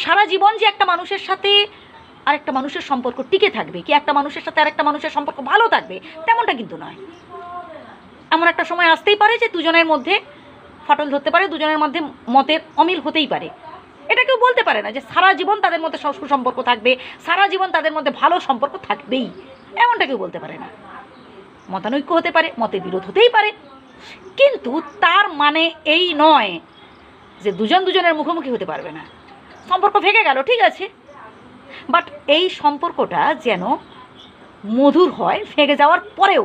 সারা জীবন যে একটা মানুষের সাথে আরেকটা মানুষের সম্পর্ক টিকে থাকবে, কি একটা মানুষের সাথে আরেকটা মানুষের সম্পর্ক ভালো থাকবে, তেমনটা কিন্তু নয়। এমন একটা সময় আসতেই পারে যে দুজনের মধ্যে ফাটল ধরতে পারে, দুজনের মধ্যে মতের অমিল হতেই পারে। এটা কেউ বলতে পারে না যে সারা জীবন তাদের মধ্যে সু- সুসম্পর্ক থাকবে, সারা জীবন তাদের মধ্যে ভালো সম্পর্ক থাকবেই। এমনটা কেউ বলতে পারে না। মতানৈক্য হতে পারে, মতের বিরোধ হতেই পারে। কিন্তু তার মানে এই নয় যে দুজন দুজনের মুখোমুখি হতে পারবে না। সম্পর্ক ভেঙে গেল, ঠিক আছে? বাট এই সম্পর্কটা যেন মধুর হয়, ভেঙে যাওয়ার পরেও।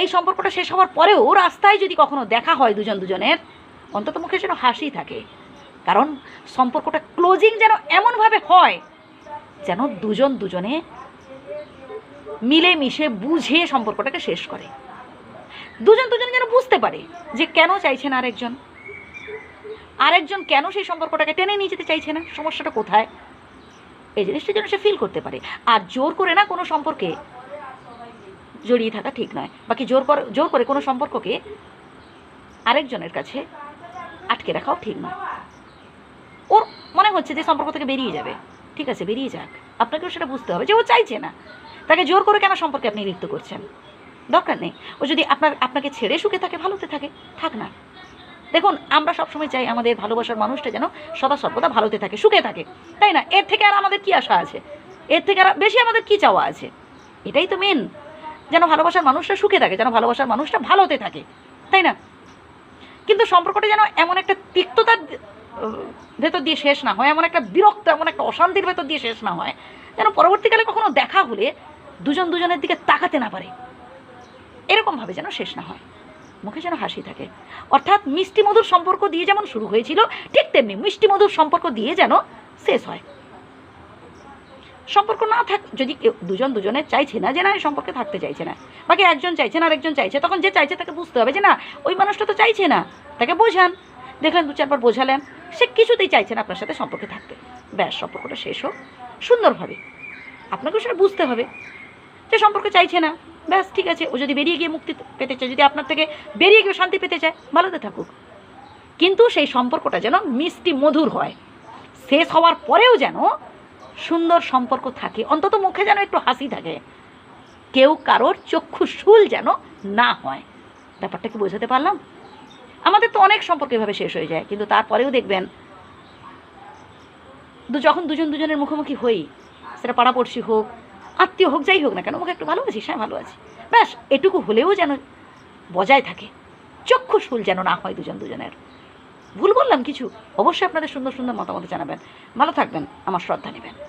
এই সম্পর্কটা শেষ হওয়ার পরেও রাস্তায় যদি কখনো দেখা হয় দুজন দুজনের, অন্তত মুখে যেন হাসি থাকে। কারণ সম্পর্কটা ক্লোজিং যেন এমনভাবে হয়, যেন দুজন দুজনে মিলেমিশে বুঝে সম্পর্কটাকে শেষ করে। দুজন দুজন যেন বুঝতে পারে যে কেন চাইছেন আরেকজন। আরেকজন কেন সেই সম্পর্কটাকে টেনে নিয়ে যেতে চাইছে না? সমস্যাটা কোথায়? এই জিনিসটা যেন সে ফিল করতে পারে। আর জোর করে না কোনো সম্পর্কে জড়িয়ে থাকা ঠিক নয়। বাকি জোর করে জোর করে কোনো সম্পর্ককে আরেকজনের কাছে আটকে রাখাও ঠিক নয়। ওর মনে হচ্ছে যে সম্পর্ক থেকে বেরিয়ে যাবে। ঠিক আছে, বেরিয়ে যাক। আপনাকেও সেটা বুঝতে হবে যে ও চাইছে না। তাকে জোর করে কেন সম্পর্কে আপনি লিপ্ত করছেন? দরকার নেই। ও যদি আপনার আপনাকে ছেড়ে সুখে থাকে, ভালোতে থাকে, থাক না। দেখুন, আমরা সবসময় চাই আমাদের ভালোবাসার মানুষটা যেন সদা সর্বদা ভালোতে থাকে, সুখে থাকে। তাই না? এর থেকে আর আমাদের কি আশা আছে? এর থেকে আর বেশি আমাদের কি চাওয়া আছে? এটাই তো মেন যেন ভালোবাসার মানুষটা সুখে থাকে, যেন ভালোবাসার মানুষটা ভালোতে থাকে। তাই না? কিন্তু সম্পর্কটা যেন এমন একটা তিক্ততার ভেতর দিয়ে শেষ না হয়, এমন একটা বিরক্ত, এমন একটা অশান্তির ভেতর দিয়ে শেষ না হয়, যেন পরবর্তীকালে কখনো দেখা হলে দুজন দুজনের দিকে তাকাতে না পারে। এরকমভাবে যেন শেষ না হয়। মুখে যেন হাসি থাকে। অর্থাৎ মিষ্টি মধুর সম্পর্ক দিয়ে যেমন শুরু হয়েছিল, ঠিক তেমনি মিষ্টি মধুর সম্পর্ক দিয়ে যেন শেষ হয়। সম্পর্ক না থাক, যদি কেউ দুজন দুজনের চাইছে না যে না সম্পর্কে থাকতে চাইছে না। বাকি একজন চাইছে না, আরেকজন চাইছে, তখন যে চাইছে তাকে বুঝতে হবে যে না, ওই মানুষটা তো চাইছে না, তাকে বোঝান। দেখলেন দু চারবার বোঝালেন, সে কিছুতেই চাইছে না আপনার সাথে সম্পর্কে থাকতে। ব্যাস, সম্পর্কটা শেষ হোক। সুন্দরভাবে। আপনাকেও সেটা বুঝতে হবে যে সম্পর্কে চাইছে না। ব্যাস, ঠিক আছে। ও যদি বেরিয়ে গিয়ে মুক্তি পেতে চায়, যদি আপনার থেকে বেরিয়ে গিয়ে শান্তি পেতে চায় ভালোতে থাকুক। কিন্তু সেই সম্পর্কটা যেন মিষ্টি মধুর হয়। শেষ হওয়ার পরেও যেন সুন্দর সম্পর্ক থাকে। অন্তত মুখে যেন একটু হাসি থাকে। কেউ কারোর চক্ষু শুল যেন না হয়। ব্যাপারটা কি বোঝাতে পারলাম? আমাদের তো অনেক সম্পর্ক এভাবে শেষ হয়ে যায়, কিন্তু তারপরেও দেখবেন যখন দুজন দুজনের মুখোমুখি হই, সেটা পাড়াপড়শি হোক আত্মীয় হোক, যাই হোক না কেন আমাকে একটু ভালো আছিস হ্যাঁ ভালো আছি। ব্যাস, এটুকু হলেও যেন বজায় থাকে, চক্ষু শুল যেন না হয় দুজন দুজনের। ভুল বললাম কিছু? অবশ্যই আপনাদের সুন্দর সুন্দর মতামত জানাবেন। ভালো থাকবেন, আমার শ্রদ্ধা নেবেন।